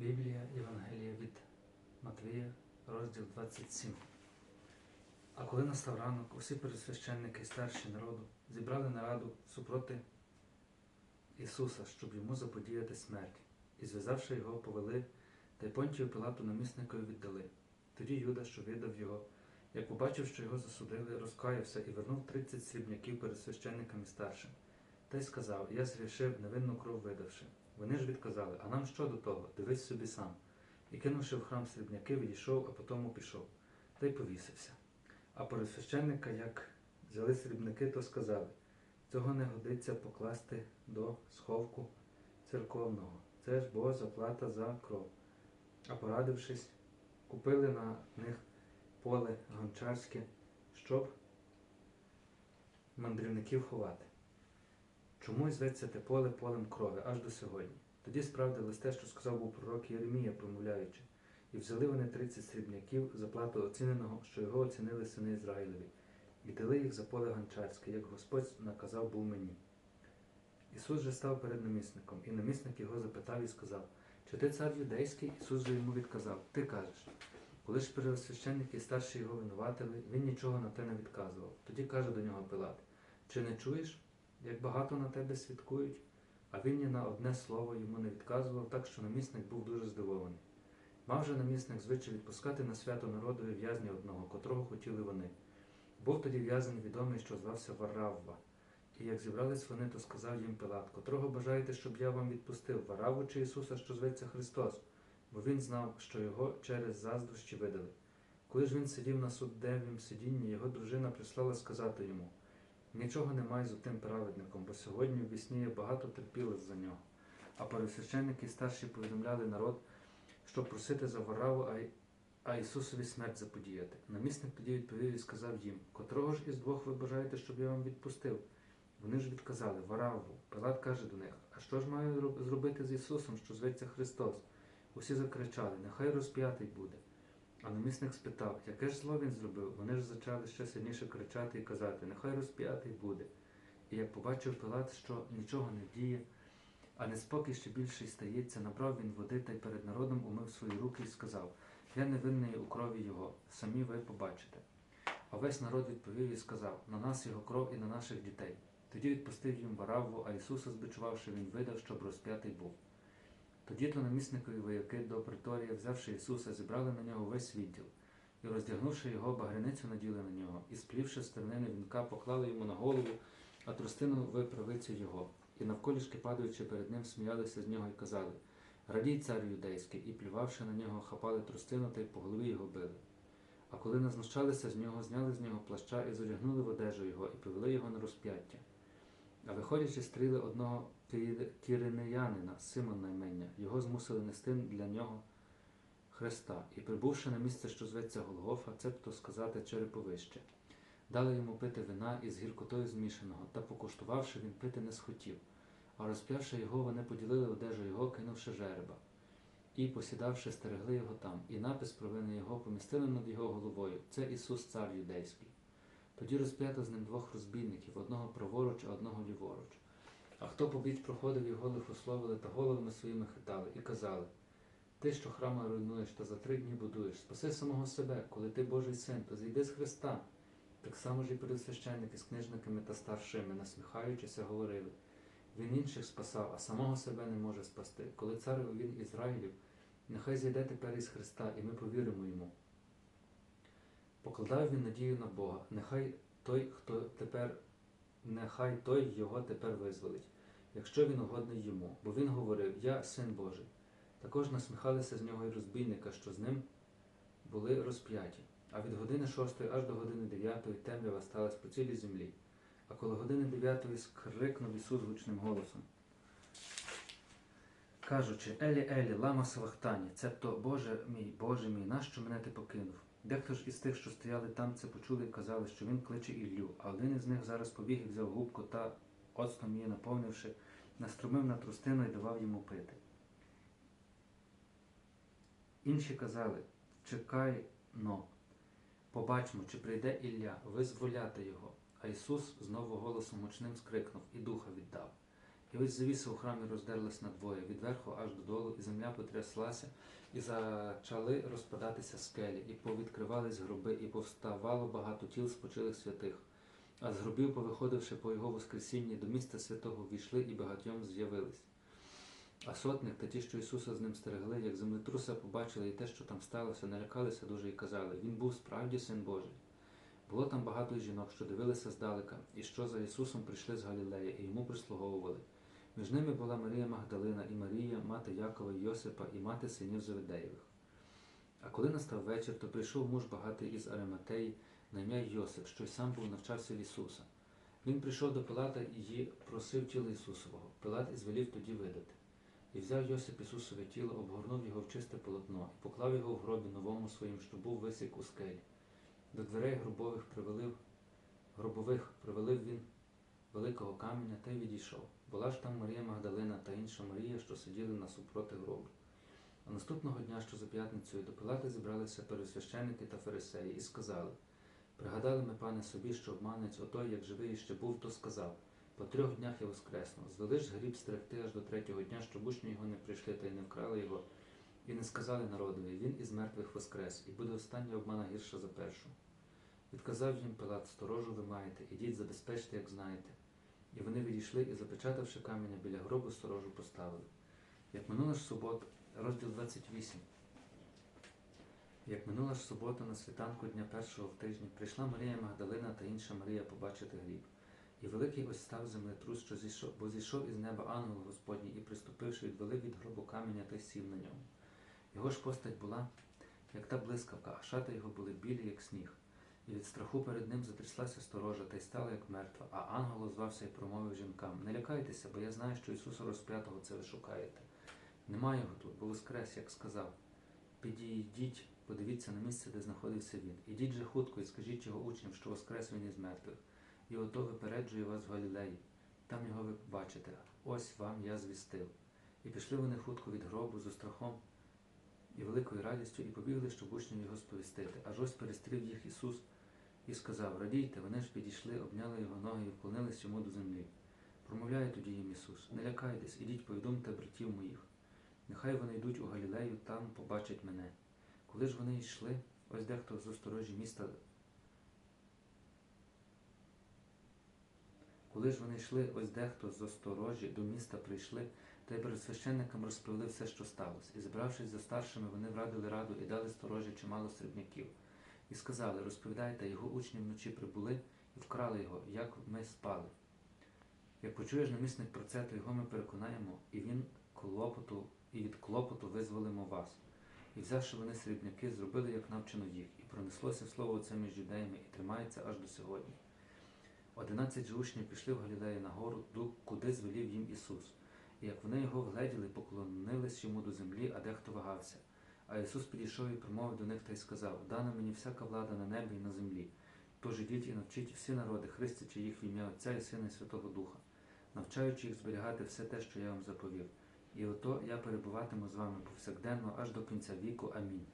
Біблія Євангелія від Матвія, розділ 27. А коли настав ранок, усі пересвященники і старші народу зібрали нараду супроти Ісуса, щоб йому заподіяти смерть, і зв'язавши його, повели, та й Понтію Пилату намісникові віддали. Тоді Юда, що видав його, як побачив, що його засудили, розкаявся і вернув тридцять срібняків перед священниками старшим. Та й сказав: Я згрішив, невинну кров видавши. Вони ж відказали, а нам що до того? Дивись собі сам. І кинувши в храм срібняки, відійшов, а потому пішов, та й повісився. А пересвященника, як взяли срібники, то сказали, цього не годиться покласти до сховку церковного. Це ж бо заплата за кров. А порадившись, купили на них поле гончарське, щоб мандрівників ховати. Чому й зветься те поле полем крови аж до сьогодні? Тоді справдилось те, що сказав був пророк Єремія, промовляючи, і взяли вони тридцять срібняків за плату оціненого, що його оцінили сини Ізраїлеві, і дали їх за поле гончарське, як Господь наказав був мені. Ісус же став перед намісником, і намісник його запитав і сказав, чи ти цар юдейський? Ісус же йому відказав, ти кажеш. Коли ж первосвященники і старші його винуватили, він нічого на те не відказував. Тоді каже до нього Пилат, чи не чуєш, як багато на тебе свідкують? А він ні на одне слово йому не відказував, так що намісник був дуже здивований. Мав же намісник звичай відпускати на свято народові в'язня одного, котрого хотіли вони. Був тоді в'язень відомий, що звався Варавва. І як зібрались вони, то сказав їм Пилат, котрого бажаєте, щоб я вам відпустив, Вараву чи Ісуса, що зветься Христос, бо він знав, що його через заздрощі видали. Коли ж він сидів на суддевім сидінні, його дружина прислала сказати йому Нічого немає з тим праведником, бо сьогодні в вісні є багато терпіли за нього. А пересвященники старші повідомляли народ, щоб просити за Вараву, а, Ісусові смерть заподіяти. Намісник тоді відповів і сказав їм, котрого ж із двох ви бажаєте, щоб я вам відпустив? Вони ж відказали Вараву. Пилат каже до них, а що ж маю зробити з Ісусом, що зветься Христос? Усі закричали, нехай розп'ятий буде. А намісник спитав, яке ж зло він зробив? Вони ж зачали ще сильніше кричати і казати, нехай розп'ятий буде. І як побачив Пилат, що нічого не діє, а неспокій ще більший стається, набрав він води та й перед народом умив свої руки і сказав, я не винний у крові його, самі ви побачите. А весь народ відповів і сказав, на нас його кров і на наших дітей. Тоді відпустив їм Варавву, а Ісуса збичувавши, він видав, щоб розп'ятий був. Тоді то намісникові вояки до приторія, взявши Ісуса, зібрали на нього весь відділ, і роздягнувши його, багряницю наділи на нього, і сплівши стернини вінка, поклали йому на голову, а трустину в його, і навколішки падаючи перед ним, сміялися з нього і казали Радій, цар юдейський, і плювавши на нього, хапали трустину та й по голові його били. А коли назнущалися з нього, зняли з нього плаща і зодягнули в одежу його, і повели його на розп'яття. А виходячи, стріли одного киринеянина, Симона імення, його змусили нести для нього Христа, і прибувши на місце, що зветься Голгофа, цебто сказати череповище. Дали йому пити вина із гіркотою змішаного, та покуштувавши, він пити не схотів. А розп'явши його, вони поділили одежу його, кинувши жереба. І, посідавши, стерегли його там, і напис провини його помістили над його головою. Це Ісус, цар юдейський. Тоді розп'ято з ним двох розбійників, одного праворуч, а одного ліворуч. А хто побіч проходив, його лихословили та головами своїми хитали, і казали Ти, що храма руйнуєш та за три дні будуєш, спаси самого себе, коли ти Божий син, то зійди з Христа. Так само ж і пересвященники з книжниками та старшими, насміхаючися, говорили Він інших спасав, а самого себе не може спасти. Коли цар він Ізраїлів, нехай зійде тепер із Христа, і ми повіримо йому. Покладав він надію на Бога, нехай той, хто тепер, нехай той його тепер визволить, якщо він угодний йому, бо він говорив Я син Божий. Також насміхалися з нього й розбійника, що з ним були розп'яті. А від години шостої аж до години дев'ятої темрява сталася по цілій землі. А коли години дев'ятої скрикнув Ісус гучним голосом, кажучи, Елі, Елі, лама Савахтані, цебто Боже мій, Боже мій, нащо мене ти покинув? Дехто ж із тих, що стояли там, це почули і казали, що він кличе Іллю, а один із них зараз побіг і взяв губку та, оцтом її наповнивши, наструмив на трустину і давав йому пити. Інші казали, чекай но, побачимо, чи прийде Ілля, визволяти його. А Ісус знову голосом гучним скрикнув і духа віддав. І ось завіса у храмі роздерлась надвоє, від верху аж додолу, і земля потряслася, і зачали розпадатися скелі, і повідкривались гроби, і повставало багато тіл спочилих святих. А з гробів, повиходивши по його воскресінні, до міста святого війшли і багатьом з'явились. А сотник та ті, що Ісуса з ним стерегли, як землетруса побачили і те, що там сталося, налякалися дуже і казали, Він був справді син Божий. Було там багато жінок, що дивилися здалека, і що за Ісусом прийшли з Галілеї, і йому прислуговували. Між ними була Марія Магдалина і Марія, мати Якова Йосипа, і мати синів Заведеєвих. А коли настав вечір, то прийшов муж багатий із Ариматеї, на ім'я Йосип, що й сам був навчався в Ісуса. Він прийшов до Пилата і просив тіло Ісусового. Пилат і звелів тоді видати. І взяв Йосип Ісусове тіло, обгорнув його в чисте полотно і поклав його в гробі новому своїм, що був висік у скелі. До дверей гробових привелив, гробових привелив він великого каменя та й відійшов. Була ж там Марія Магдалина та інша Марія, що сиділи насупроти гробу. А наступного дня, що за п'ятницею, до Пилата зібралися пересвященники та фарисеї і сказали Пригадали ми, пане, собі, що обманець отой, як живий ще був, то сказав по трьох днях я воскресну. Звели ж гріб стерегти аж до третього дня, щоб учні його не прийшли та й не вкрали його, і не сказали народові, він із мертвих воскрес, і буде остання обмана гірша за першу. Відказав їм Пилат, сторожу ви маєте, ідіть, забезпечте, як знаєте. І вони відійшли і, запечатавши каменя біля гробу, сторожу поставили. Як минула ж субота, розділ 28. Як минула ж субота на світанку дня першого в тижні, прийшла Марія Магдалина та інша Марія побачити гріб. І великий ось став землетрус, що зійшов, бо зійшов із неба ангел Господній, і, приступивши, відвели від гробу каменя та сів на ньому. Його ж постать була, як та блискавка, а шати його були білі, як сніг. І від страху перед ним затряслася сторожа та й стала, як мертва, а ангел озвався і промовив жінкам Не лякайтеся, бо я знаю, що Ісуса розп'ятого це ви шукаєте. Нема його тут, бо воскрес, як сказав. Підійдіть, подивіться на місце, де знаходився він. Ідіть же хутко і скажіть його учням, що воскрес він із мертвих. І ото випереджує вас в Галілеї. Там його ви побачите. Ось вам я звістив. І пішли вони хутко від гробу з страхом і великою радістю, і побігли, щоб учням його сповістити. Аж ось перестрів їх Ісус і сказав: Радійте, вони ж підійшли, обняли його ноги і вклонились йому до землі. Промовляє тоді їм Ісус: Не лякайтесь, ідіть, повідомте братів моїх. Нехай вони йдуть у Галілею, там побачать мене. Коли ж вони йшли, ось дехто з осторожі міста. Коли ж вони йшли, ось дехто з осторожі до міста прийшли, та й перед священникам розповіли все, що сталося. І зібравшись за старшими, вони врадили раду і дали сторожі чимало срібняків. І сказали, розповідайте, його учні вночі прибули і вкрали його, як ми спали. Як почуєш намісник про це, то його ми переконаємо, і він клопоту, і від клопоту визволимо вас. І взявши вони срібняки, зробили, як навчено їх, і пронеслося слово це між юдеями, і тримається аж до сьогодні. Одинадцять же учнів пішли в Галілеї на гору, куди звелів їм Ісус. Як вони його вгледіли, поклонились йому до землі, а дехто вагався. А Ісус підійшов і промовив до них та й сказав: Дана мені всяка влада на небі і на землі. Тож ідіть і навчіть всі народи, хрестячи їх в ім'я Отця і Сина і Святого Духа, навчаючи їх зберігати все те, що я вам заповів. І ото я перебуватиму з вами повсякденно аж до кінця віку. Амінь.